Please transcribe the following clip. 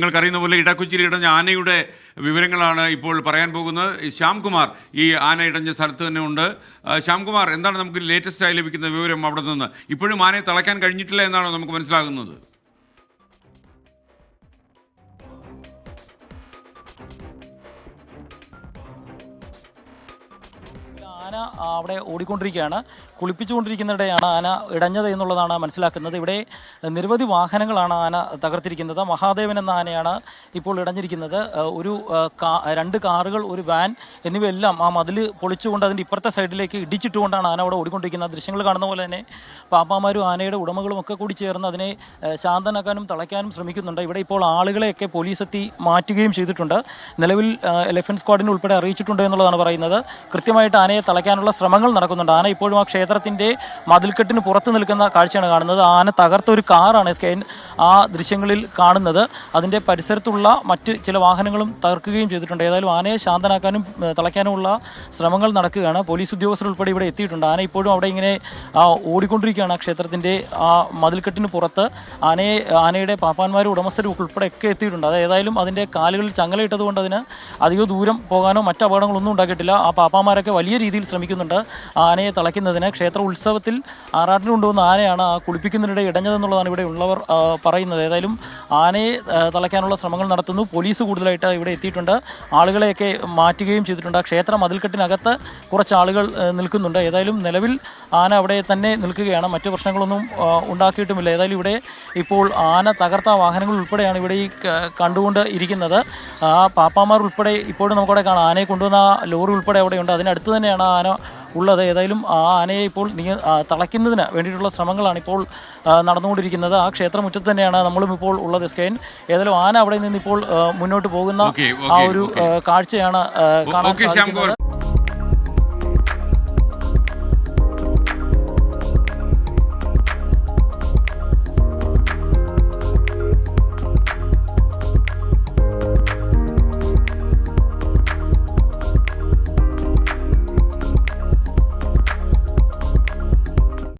നിങ്ങൾക്കറിയുന്ന പോലെ ഇടക്കുച്ചിരി ഇടഞ്ഞ ആനയുടെ വിവരങ്ങളാണ് ഇപ്പോൾ പറയാൻ പോകുന്നത്. ശ്യാംകുമാർ ഈ ആന ഇടഞ്ഞ സ്ഥലത്ത് തന്നെ ഉണ്ട്. ശ്യാംകുമാർ എന്താണ് നമുക്ക് ലേറ്റസ്റ്റ് ആയി ലഭിക്കുന്ന വിവരം അവിടെ നിന്ന്? ഇപ്പോഴും ആനയെ തളയ്ക്കാൻ കഴിഞ്ഞിട്ടില്ല എന്നാണ് നമുക്ക് മനസ്സിലാകുന്നത്? ആന അവിടെ ഓടിക്കൊണ്ടിരിക്കുകയാണ്. കുളിപ്പിച്ചുകൊണ്ടിരിക്കുന്നിടെയാണ് ആന ഇടഞ്ഞത് എന്നുള്ളതാണ് മനസ്സിലാക്കുന്നത്. ഇവിടെ നിരവധി വാഹനങ്ങളാണ് ആന തകർത്തിരിക്കുന്നത്. മഹാദേവൻ എന്ന ആനയാണ് ഇപ്പോൾ ഇടഞ്ഞിരിക്കുന്നത്. ഒരു രണ്ട് കാറുകൾ ഒരു വാൻ എന്നിവയെല്ലാം ആ മതിൽ പൊളിച്ചുകൊണ്ട് അതിന്റെ ഇപ്പുറത്തെ സൈഡിലേക്ക് ഇടിച്ചിട്ടുകൊണ്ടാണ് ആന അവിടെ ഓടിക്കൊണ്ടിരിക്കുന്നത്. ദൃശ്യങ്ങൾ കാണുന്ന പോലെ തന്നെ പാപ്പാമാരും ആനയുടെ ഉടമകളും ഒക്കെ കൂടി ചേർന്ന് അതിനെ ശാന്തനാക്കാനും തളയ്ക്കാനും ശ്രമിക്കുന്നുണ്ട്. ഇവിടെ ഇപ്പോൾ ആളുകളെയൊക്കെ പോലീസ് എത്തി മാറ്റുകയും ചെയ്തിട്ടുണ്ട്. നിലവിൽ എലഫൻ സ്ക്വാഡിനെ ഉൾപ്പെടെ അറിയിച്ചിട്ടുണ്ട് എന്നുള്ളതാണ് പറയുന്നത്. കൃത്യമായിട്ട് ആനയെ തളയ്ക്കാനുള്ള ശ്രമങ്ങൾ നടക്കുന്നുണ്ട്. ആന ഇപ്പോഴും ആ ക്ഷേത്രത്തിന്റെ മതിൽക്കെട്ടിന് പുറത്ത് നിൽക്കുന്ന കാഴ്ചയാണ് കാണുന്നത്. ആന തകർത്ത ഒരു കാറാണ് സ്കൈൻ ആ ദൃശ്യങ്ങളിൽ കാണുന്നത്. അതിന്റെ പരിസരത്തുള്ള മറ്റ് ചില വാഹനങ്ങളും തകർക്കുകയും ചെയ്തിട്ടുണ്ട്. ഏതായാലും ആനയെ ശാന്തനാക്കാനും തളയ്ക്കാനുമുള്ള ശ്രമങ്ങൾ നടക്കുകയാണ്. പോലീസ് ഉദ്യോഗസ്ഥർ ഉൾപ്പെടെ ഇവിടെ എത്തിയിട്ടുണ്ട്. ആന ഇപ്പോഴും അവിടെ ഇങ്ങനെ ഓടിക്കൊണ്ടിരിക്കുകയാണ് ആ ക്ഷേത്രത്തിന്റെ ആ മതിൽക്കെട്ടിന് പുറത്ത്. ആനയെ ആനയുടെ പാപ്പാന്മാരും ഉടമസ്ഥരും ഉൾപ്പെടെ ഒക്കെ എത്തിയിട്ടുണ്ട്. അത് ഏതായാലും അതിന്റെ കാലുകളിൽ ചങ്ങലയിട്ടതുകൊണ്ട് അതിന് അധിക ദൂരം പോകാനോ മറ്റ് അപകടങ്ങളൊന്നും ഉണ്ടാക്കിയിട്ടില്ല. ആ പാപ്പാമാരൊക്കെ വലിയ രീതിയിൽ ശ്രമിക്കുന്നുണ്ട്. ആനയെ തളയ്ക്കുന്നതിന് ക്ഷേത്ര ഉത്സവത്തിൽ ആറാട്ടിന് കൊണ്ടുവന്ന ആനയാണ് ആ കുളിപ്പിക്കുന്നതിനിടെ ഇടഞ്ഞതെന്നുള്ളതാണ് ഇവിടെ ഉള്ളവർ പറയുന്നത്. ഏതായാലും ആനയെ തളയ്ക്കാനുള്ള ശ്രമങ്ങൾ നടത്തുന്നു. പോലീസ് കൂടുതലായിട്ട് ഇവിടെ എത്തിയിട്ടുണ്ട്. ആളുകളെയൊക്കെ മാറ്റുകയും ചെയ്തിട്ടുണ്ട്. ആ ക്ഷേത്ര മതിൽക്കെട്ടിനകത്ത് കുറച്ച് ആളുകൾ നിൽക്കുന്നുണ്ട്. ഏതായാലും നിലവിൽ ആന അവിടെ തന്നെ നിൽക്കുകയാണ്. മറ്റു പ്രശ്നങ്ങളൊന്നും ഉണ്ടാക്കിയിട്ടുമില്ല. ഏതായാലും ഇവിടെ ഇപ്പോൾ ആന തകർത്ത വാഹനങ്ങൾ ഉൾപ്പെടെയാണ് ഇവിടെ ഈ കണ്ടുകൊണ്ട് ഇരിക്കുന്നത്. ആ പാപ്പാമാർ ഉൾപ്പെടെ ഇപ്പോഴും നമുക്കവിടെ കാണാം. ആനയെ കൊണ്ടുവന്ന ലോറി ഉൾപ്പെടെ അവിടെയുണ്ട്. അതിനടുത്ത് തന്നെയാണ് ആ ആന ഉള്ളത്. ഏതായാലും ആ ആനയെ ഇപ്പോൾ നിയ ആ, തളയ്ക്കുന്നതിന് വേണ്ടിയിട്ടുള്ള ശ്രമങ്ങളാണ് ഇപ്പോൾ നടന്നുകൊണ്ടിരിക്കുന്നത്. ആ ക്ഷേത്രമുറ്റത്ത് തന്നെയാണ് നമ്മളും ഇപ്പോൾ ഉള്ളത് സ്കൈൻ ഏതായാലും ആന അവിടെ നിന്ന് ഇപ്പോൾ മുന്നോട്ട് പോകുന്ന ആ ഒരു കാഴ്ചയാണ് കാണാൻ സാധിക്കുന്നത്.